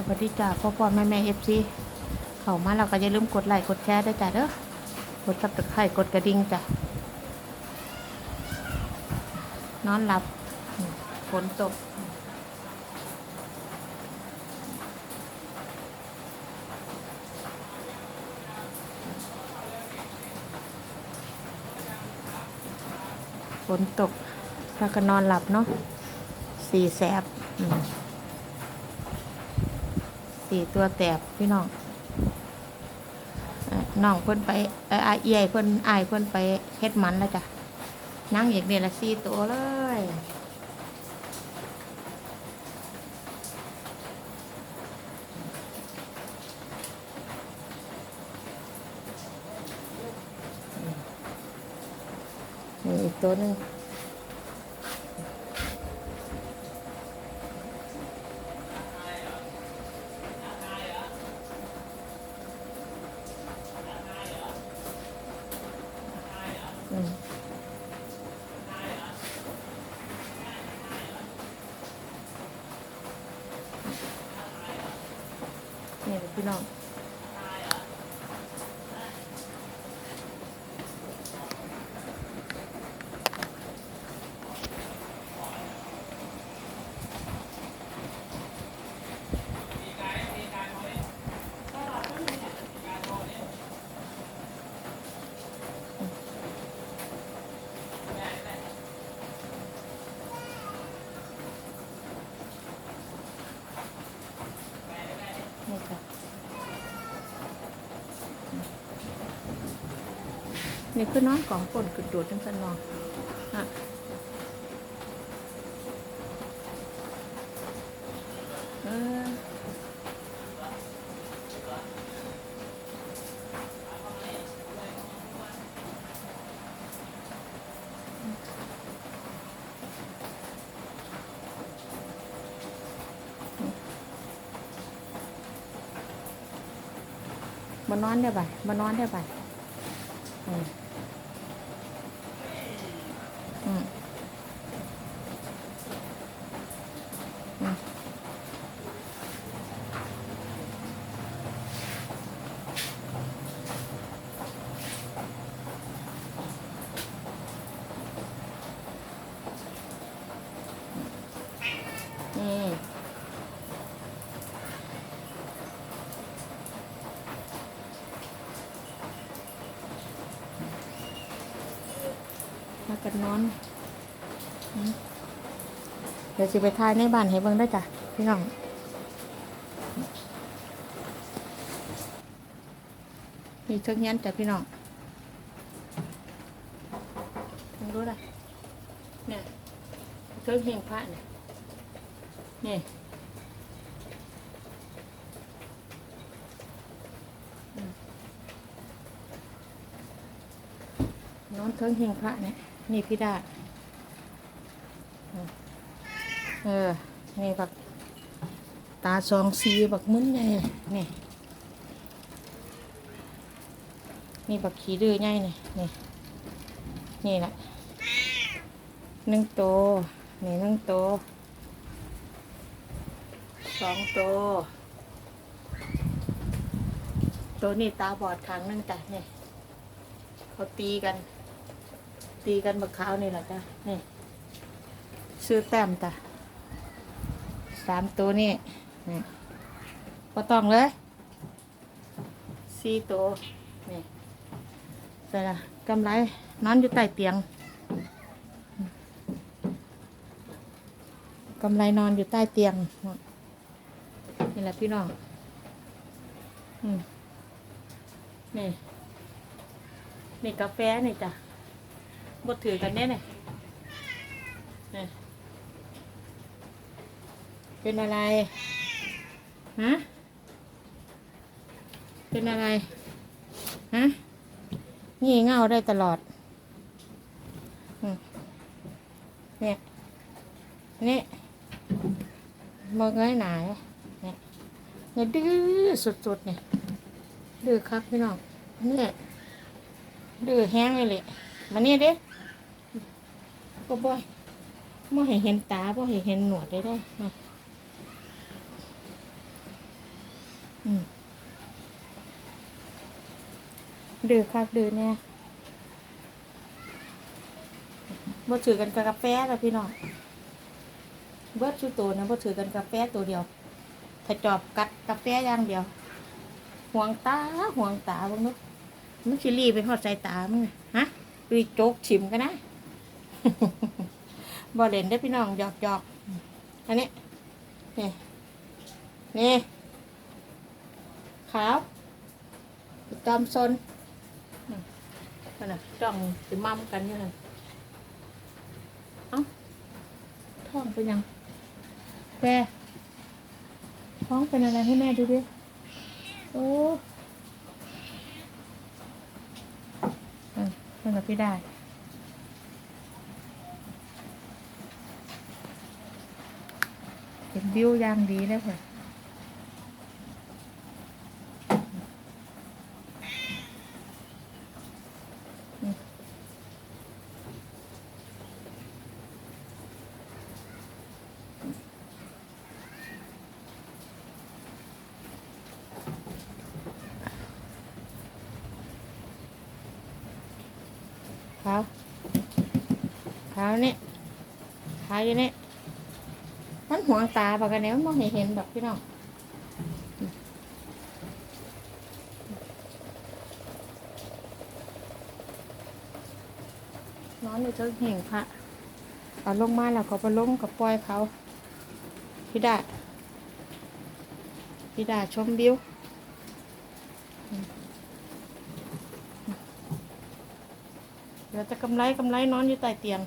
สวัสดีจ้าพ่อพ่อแม่แม่เอฟซีเข้ามาเราก็อย่าลืมกดไลค์กดแชร์ด้วยจ้าเด้อกดซับสไครต์กดกระดิ่งจ้ะนอนหลับฝนตกฝนตกแล้วก็นอนหลับเนาะสี่แสบอืม สี่ตัวแตบพี่น้องน่อน้องเพิ่นไปเอออายเอียเพิ่นอายเพิ่นไปเฮ็ดมันแล้วจ้ะนั่งอีกเนี่ยละสี่ตัวเลยนี่อีกตัวหนึงอืม นี่พี่ นี่คือน้องของฝนกระโดดจังสันนองอะ มานอนได้บ่มานอนได้บ่อืมอืมอืมนี่ มากันนอนเดี๋ยวสิไปทายในบ้านให้เบิ่งได้จ้ะพี่น้องมีเครื่องยันจ้ะพี่น้องมึงรู้ละเนี่ยเครื่องเฮงพระเนี่ยนี่นอนเครื่องเฮงพระเนี่ย นี่พี่ดาเออ นี่บัก ตาสองสีบักมุ้นใหญ่นี่ นี่บักขี้ดื้อใหญ่นี่นี่ นี่แหละหนึ่งโต นี่หนึ่งโตสองโต ตัวนี้ตาบอดข้างนึงจ้ะนี่เขาตีกัน ตีกันบักขาวนี่แหละจ้ะนี่ซื้อแต้มจ้ะสามตัวนี่นี่พอต้องเลยสี่ตัวนี่ใส่ละกำไรนอนอยู่ใต้เตียงกำไรนอนอยู่ใต้เตียงนี่แหละพี่น้องอืมนี่นี่กาแฟนี่จ้ะ บดถือกันแน่เนี่ยเป็นอะไรฮะเป็นอะไรฮะงี่เง่าได้ตลอดอเนี่ยนี่มองเงยหนาเนี่ยเนี่ยดื้อสุดๆเนี่ยดื้อครับพี่น้องเนี่ยดื้อแห้งเลยเลยมาเนี่ยเด้ ก็บ่อยบ่ให้เห็นตาบ่ให้เห็นหนวดได้ได้มดื้อคักดื้อเนี่ยบ่ถือกันกับกาแฟแล้วพี่น้องเบิดชูตัวนะบ่ถือกันกาแฟตัวเดียว ถ้าจอบกัดกาแฟอย่างเดียวห่วงตาห่วงตาบ้างนุ๊กมันชิรีไปหอดใส่ตามึงฮะรีโจกชิมกันนะ บ่เล่นได้อพี่น้องหยอกหยอกอันนี้นี่นี่ขาวจอมซนอืมนั่นน่ะจ้องสิมั่มกันอยู่นั่นเอ้าท้องเป็นยังแปรท้องเป็นอะไรให้แม่ดูดิโอ้อืมนั่นกับพี่ได้ เป็นวิวอย่างดีเลยค่ะอืมขาวขาวนี่ขาวอยู่นี่ ห่วงตาบอกกันแล้วมันมองเห็นเห็นแบบพี่น้องนอนอยู่เจ้าเห่งพระเอาลงมาแล้วก็ไปลงกับปล่อยเขาพี่ดาพี่ดาชมวิวเดี๋ยวจะกำไรกำไรนอนอยู่ใต้เตียง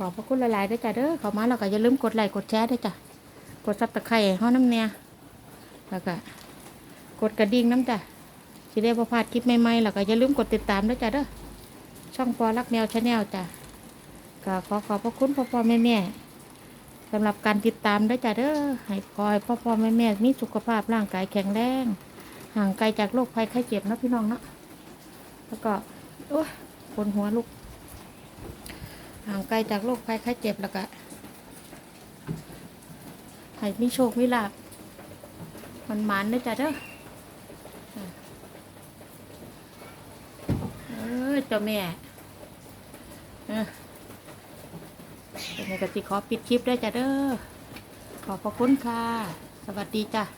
ขอบพระคุณหลายๆด้วยจ้ะเด้อเขามาแล้วก็อย่าลืมกดไลค์กดแชร์ด้วยจ้ะกดซับตะไคร้ห้องน้ำเนี่ยแล้วก็กดกระดิ่งน้ำจ้ะสิได้ประพลาดคลิปใหม่ๆแล้วก็อย่าลืมกดติดตามด้วยจ้ะเด้อช่องปอรักแมวชาแนลจ้ะก็ขอขอบพระคุณพ่อพ่อแม่แม่สำหรับการติดตามด้วยจ้ะเด้อให้คอยพ่อพ่อแม่แม่มีสุขภาพร่างกายแข็งแรงห่างไกลจากโรคภัยไข้เจ็บนะพี่น้องเนาะแล้วก็โอ้ยปวดหัวลูก ห่างไกลจากโรคภัยไข้เจ็บแล้วก็ให้มีโชคมีลาบมันหมันๆเด้อจ้ะเด้ออะเออเจ้าแม่เออเป็นไงก็สิขอปิดคลิปด้วยจ้ะเด้อขอบพระคุณค่ะ สวัสดีจ้ะ